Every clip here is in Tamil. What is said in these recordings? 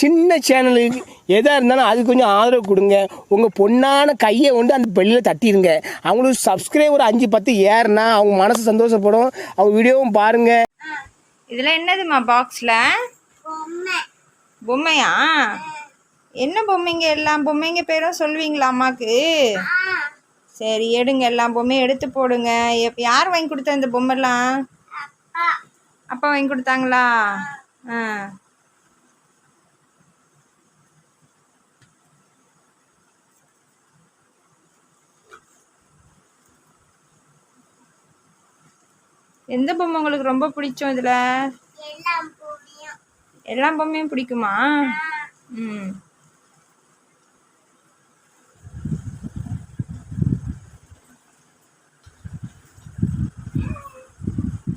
சின்ன சேனலுக்கு எதாக இருந்தாலும் அது கொஞ்சம் ஆதரவு கொடுங்க. உங்கள் பொண்ணான கையை கொண்டு அந்த பெல்லில் தட்டிடுங்க அவங்களுக்கு சப்ஸ்கிரைபர் அஞ்சு பத்து ஏறுனா அவங்க மனசு சந்தோஷப்படும். அவங்க வீடியோவும் பாருங்கள் இதில் என்னதுமா பாக்ஸில் பொம்மையா? என்ன பொம்மைங்க? எல்லாம் பொம்மைங்க பேரும் சொல்லுவீங்களா அம்மாக்கு? சரி எடுங்க. எல்லாம் பொம்மையும் எடுத்து போடுங்க. எப் யார் வாங்கி கொடுத்தா இந்த பொம்மைலாம்? அப்பா வாங்கி கொடுத்தாங்களா? ஆ. எந்த பொம்மை உங்களுக்கு ரொம்ப பிடிச்சம் இதில்? எல்லா பொம்மையும் பிடிக்குமா? ம்.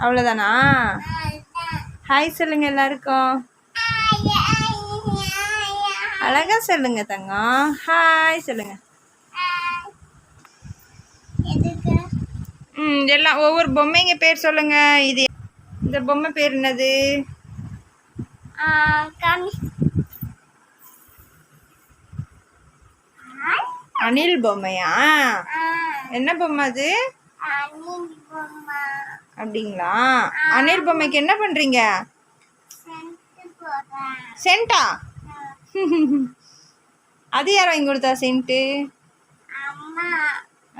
அவ்வளோதானா ஹாய் சொல்லுங்க எல்லாருக்கும். அழகா சொல்லுங்க தங்கம். ஹாய் சொல்லுங்க ம் எல்லாம் ஒவ்வொரு பொம்மைங்க பேர் சொல்லுங்க. இது இந்த பொம்மை பேர் என்னது? அனில் பொம்மையா? என்ன பொம்மை அது? அப்படிங்களா? அனில் பொம்மைக்கு என்ன பண்றீங்க? சென்ட்டா? அது யார் வாங்கி கொடுத்தா சென்ட்டு?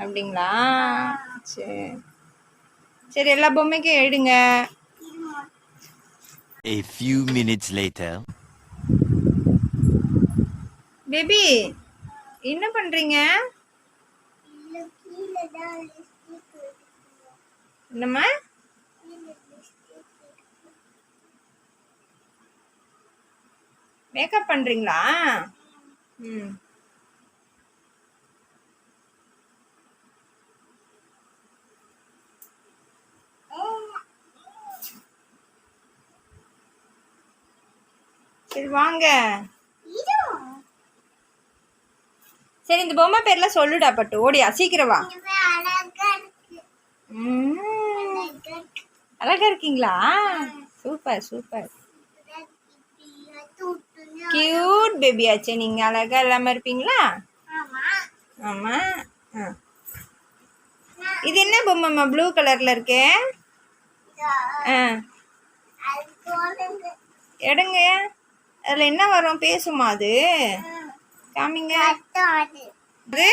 அப்படிங்களா? சரி சரி எல்லா பொம்மைக்கும் எடுங்க A few minutes later. Baby என்ன பண்றீங்க? என்னம்மா? மேக்கப் பண்றீங்களா? ம். சரி வாங்க. சரி இந்த பொம்மை பேர்லாம் சொல்லுடா பட்டு. ஓடியா சீக்கிரம் வா. ம். அழகா இருக்கீங்களா? Super super. கியூட் பேபி ஆச்சே. நீங்க அழகா இல்லாம இருப்பீங்களா? ஆமா. இது என்ன பொம்மைம்மா ப்ளூ கலர்ல இருக்கே. எடுங்க. அதுல என்ன வரும்? பேசுமா அது? காமிங்க. அது?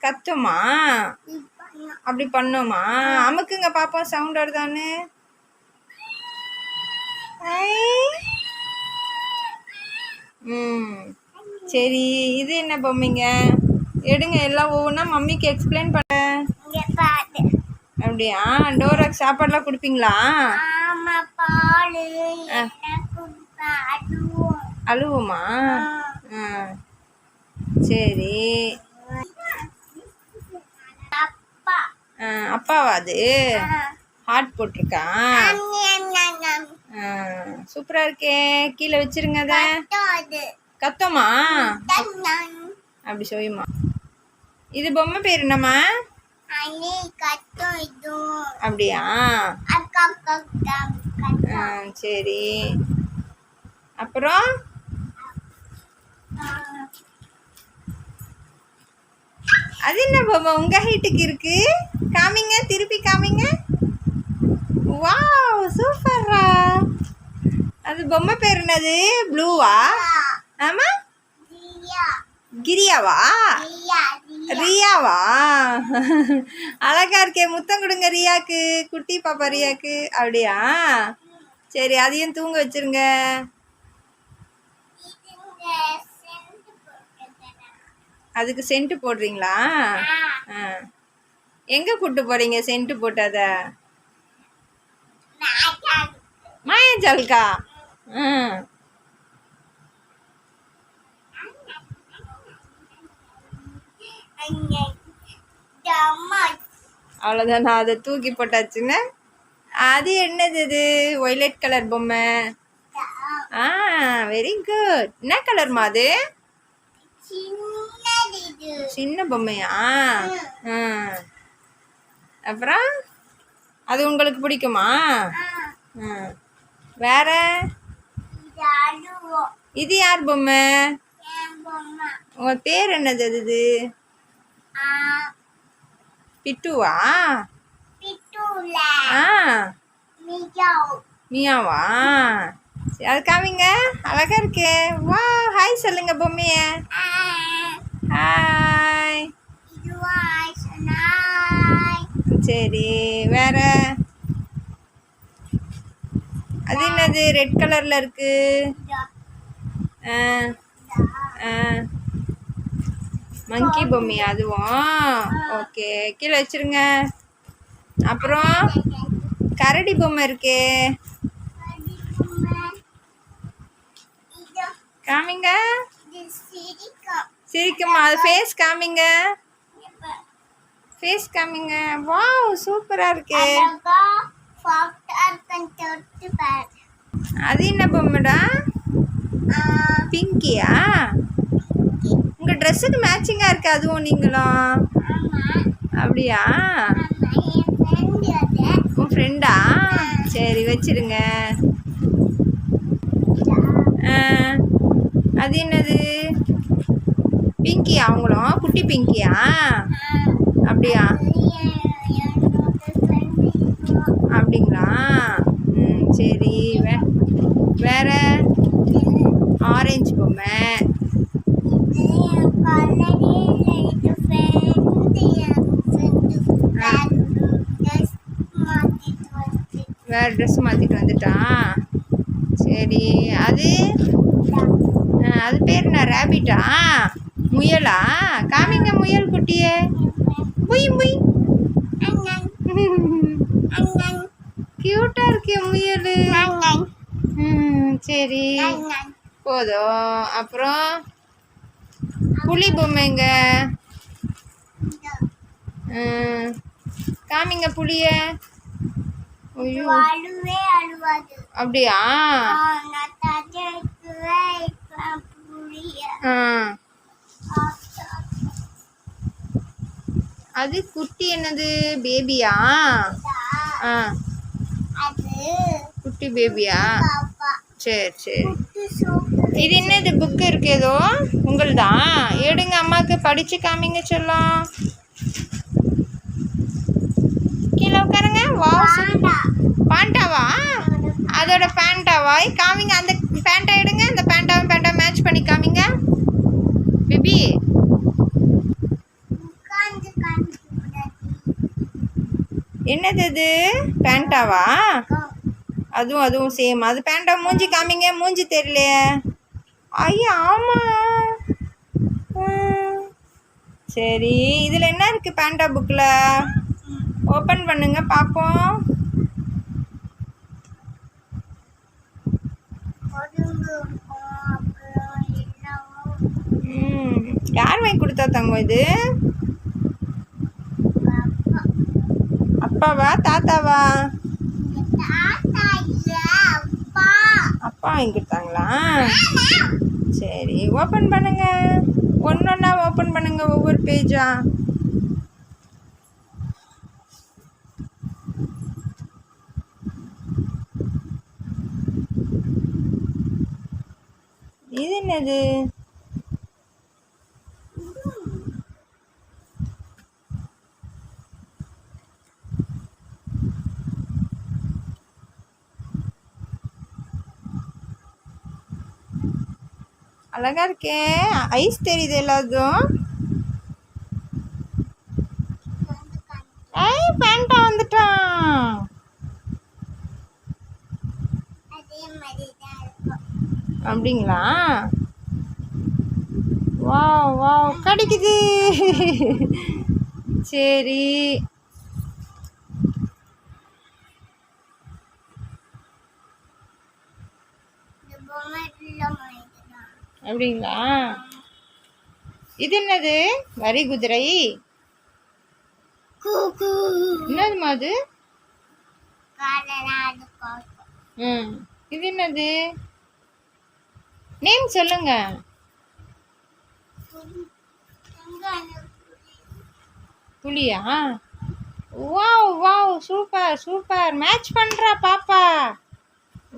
கத்துமா? அப்படி பண்ணுமா? அமுக்குங்க பாப்பா சவுண்ட் வருதான்னு. ம். சரி இது என்ன பொம்மைங்க? எடுங்க எல்லாம் ஒவ்வொன்றா மம்மிக்கு எக்ஸ்பிளைன் பண்ண. அப்படியா? டோராக்கு சாப்பாடுலாம் கொடுப்பீங்களா? அழுவுமா? சரி. அப்பாவா அது? ஹார்ட் போட்டிருக்கான் சூப்பரா இருக்கே. கீழே வச்சிருங்க அத. கத்தோமா? அப்படி சொல்லுமா. இது பொம்மை பேர் என்னம்மா? அப்படியா? சரி. அப்புறம்? அது என்ன பொம்மை? உங்க ஹைட்டுக்கு இருக்கு. காமிங்க திருப்பி காமிங்க. வாவ் சூப்பர்ரா. அது பொம்மை பேர் என்னது? ப்ளூவா? ஆமா? கிரியாவா? ரியாவா? அழகா இருக்கே. முத்தம் கொடுங்க ரியாக்கு. குட்டி பாப்பா ரியாக்கு. அப்படியா? சரி அதையும் தூங்க வச்சிருங்க. அதுக்கு சென்ட் போடுறீங்களா? எங்க கூட்டு போறீங்க சென்ட் போட்டத? மாயாஜாலுக்கா? ம் அவ்வளோதான் நான் அதை தூக்கி போட்டாச்சுங்க அது என்னது இது? ஒய்லட் கலர் பொம்மை. ஆ. வெரி குட் என்ன கலர்மா அது? சின்ன பொம்மையா? அப்புறம் அது உங்களுக்கு பிடிக்குமா? வேற? இது யார் பொம்மை. உங்க பேர் என்னது அது இது? பிட்டுவா? மியாவா. அது காமிங்க. அழகா இருக்கே. வா ஹாய் சொல்லுங்க பொம்மைய. ஹாய் சரி வேற? அது என்னது? ரெட் கலர்ல இருக்கு. ஆ. ஆ. மங்கி பொம்மையா அதுவும் ஓகே கீழே வச்சிருங்க. அப்புறம் கரடி பொம்மை இருக்கே. காமிங்க. சிரிக்குமா? அது ஃபேஸ் காமிங்க. ஃபேஸ் காமிங்க. வாவ் சூப்பரா இருக்கே. அது என்ன பொம்மைடா? பிங்கியா ட்ரெஸ்ஸுக்கு மேட்சிங்காக இருக்கு அதுவும் நீங்களும்? அப்படியா? உன் ஃப்ரெண்டா சரி வச்சிருங்க. அது என்னது? பிங்கியா அவங்களும் குட்டி பிங்கியா? அப்படியா? அப்படிங்களா? ம் சரி. வே வேற? ஆரஞ்சு பொம்மை. வேற ட்ரெஸ் மாற்றிட்டு வந்துட்டான் சரி அது? அது பேர் என்ன ரேபிட்டா முயலா? காமிங்க முயல் குட்டியே. புய் புய் கியூட்டா இருக்கே முயல். சரி. போதும். அப்புறம்? புலி பொம்மைங்க. காமிங்க புளிய அப்படியா? அது குட்டி என்னது? பேபியா? குட்டி பேபியா? சரி சரி. இது என்னது புக்கு இருக்கு ஏதோ? உங்களுதான் எடுங்க அம்மாவுக்கு படிச்சு காமிங்க சொல்லும் கீழே உட்காருங்க. வா பாண்டா பாண்டாவா அதோட பேண்டாவா காமிங்க. அந்த பேண்டா எடுங்க. அந்த பேண்டாவும் பேண்டா மேட்ச் பண்ணி காமிங்க. பேபி என்னது இது பேண்டாவா அதுவும் அதுவும் சேம் அது பேண்டா மூஞ்சி காமிங்க. மூஞ்சி தெரியலையே. ஐயா ஆமா. சரி இதில் என்ன இருக்கு பேண்டா புக்கில் ஓப்பன் பண்ணுங்க பார்ப்போம் ம். யார் வாங்கி கொடுத்தா தங்கம் இது? அப்பாவா தாத்தாவா இந்த தாத்தா இல்ல அப்பா அப்பா வாங்கி கொடுத்தாங்களா சரி ஓப்பன் பண்ணுங்க. ஒன்றா ஓப்பன் பண்ணுங்க ஒவ்வொரு பேஜா இது என்னது? அழகாக இருக்கே. ஐஸ் தெரியுது எல்லாத்தும் ஐ பேண்டா வந்துட்டான். அப்படிங்களா? வா வா கிடைக்குது. சரி. பொம்மை அப்படிங்களா? இது என்னது? வரி குதிரை. என்னதுமா அது? ம். இது என்னது? நேம் சொல்லுங்க. புலியா? Wow wow super super. Match பண்றா பாப்பா.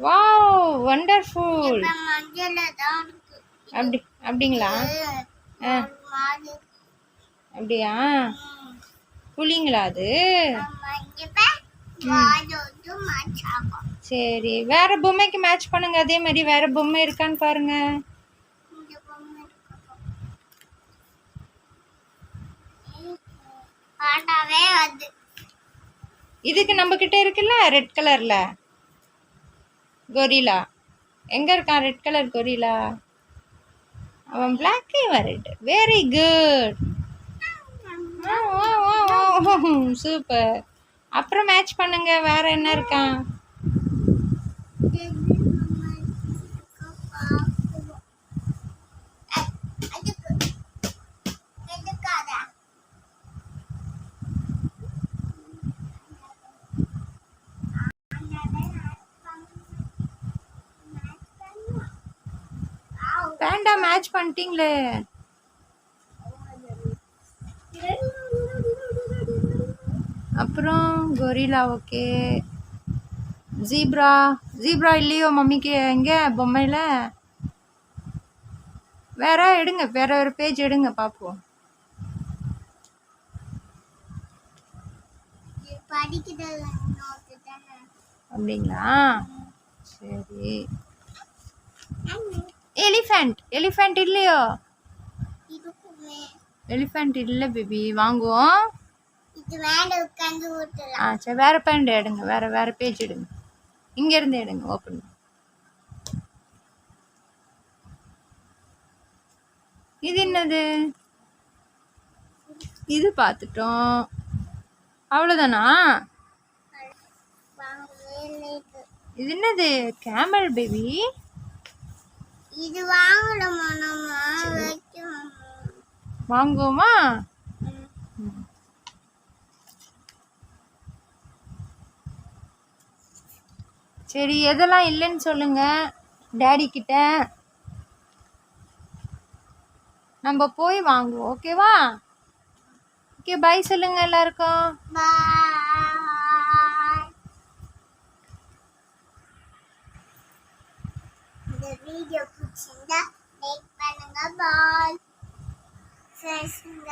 வாவ் வண்டர்ஃபுல் அப்படி அப்படிங்களா? ஆ. அப்படியா? புளிங்களா அது? சரி வேற பொம்மைக்கு மேட்ச் பண்ணுங்க. அதே மாதிரி வேற பொம்மை இருக்கான்னு பாருங்க. இதுக்கு நம்ம கிட்ட இருக்குல்ல ரெட் கலர்ல கொரிலா எங்க இருக்கான் ரெட் கலர் கொரிலா அவன் பிளாக்கே வரட்டு வெரி குட் சூப்பர் அப்புறம் மேட்ச் பண்ணுங்க. வேற என்ன இருக்கான் பேண்டா மேட்ச் பண்ணிட்டீங்களே. அப்புறம் கொரிலா ஓகே ஜீப்ரா ஜீப்ரா இல்லையோ மம்மிக்கு எங்கே? பொம்மையில்? வேற எடுங்க. வேற ஒரு பேஜ் எடுங்க பார்ப்போம் அப்படிங்களா? சரி. எலிஃபண்ட் எலிஃபண்ட் இல்லையோ? எலிஃபண்ட் இல்லை பேபி வாங்குவோம் ஆ சரி வேற பேண்ட் எடுங்க. வேற வேற பேஜ் எடுங்க. இங்கேருந்து எடுங்க ஓப்பன் இது என்னது? இது பார்த்துட்டோம். அவ்வளோதானா. இது. என்னது? கேமல் பேபி இது நம்ம வைக்கணும்? வாங்குவோமா? சரி எதெல்லாம் இல்லைன்னு சொல்லுங்க. டேடி கிட்ட. நம்ம போய் வாங்குவோம் ஓகேவா ஓகே பை சொல்லுங்க எல்லாருக்கும். பாய் இந்த வீடியோ பிடிச்சிருந்தா லைக் பண்ணுங்க பாய் ஃப்ரெண்ட்ஸுங்க